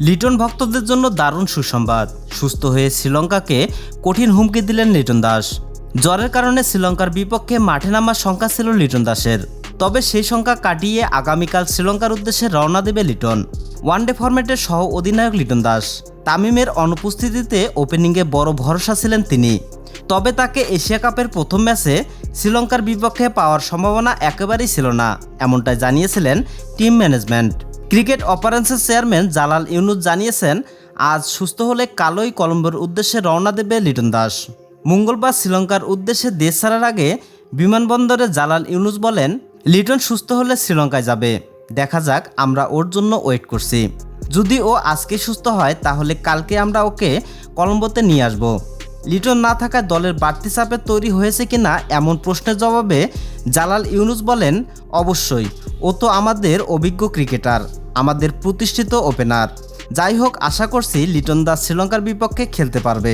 লিটন ভক্তদের জন্য দারুণ সুসংবাদ। সুস্থ হয়ে শ্রীলঙ্কাকে কঠিন হুমকি দিলেন লিটন দাস। জ্বরের কারণে শ্রীলঙ্কার বিপক্ষে মাঠে নামার শঙ্কা ছিল লিটন দাসের। তবে সেই শঙ্কা কাটিয়ে আগামীকাল শ্রীলঙ্কার উদ্দেশ্যে রওনা দেবে লিটন। ওয়ানডে ফরম্যাটের সহ অধিনায়ক লিটন দাস। তামিমের অনুপস্থিতিতে ওপেনিংয়ে বড় ভরসা ছিলেন তিনি। তবে তাকে এশিয়া কাপের প্রথম ম্যাচে শ্রীলঙ্কার বিপক্ষে পাওয়ার সম্ভাবনা একেবারেই ছিল না, এমনটাই জানিয়েছিলেন টিম ম্যানেজমেন্ট। ক্রিকেট অপারেন্সের চেয়ারম্যান জালাল ইউনুস জানিয়েছেন, আজ সুস্থ হলে কালোই কলম্বোর উদ্দেশ্যে রওনা দেবে লিটন দাস। মঙ্গলবার শ্রীলঙ্কার উদ্দেশ্যে দেশ ছাড়ার আগে বিমানবন্দরে জালাল ইউনুস বলেন, লিটন সুস্থ হলে শ্রীলঙ্কায় যাবে। দেখা যাক, আমরা ওর জন্য ওয়েট করছি। যদি ও আজকে সুস্থ হয়, তাহলে কালকে আমরা ওকে কলম্বোতে নিয়ে আসব। লিটন না থাকায় দলের বাড়তি চাপে তৈরি হয়েছে কিনা এমন প্রশ্নের জবাবে জালাল ইউনুস বলেন, অবশ্যই। ও তো আমাদের অভিজ্ঞ ক্রিকেটার, আমাদের প্রতিষ্ঠিত ওপেনার। যাই হোক, আশা করছি লিটন দাস শ্রীলঙ্কার বিপক্ষে খেলতে পারবে।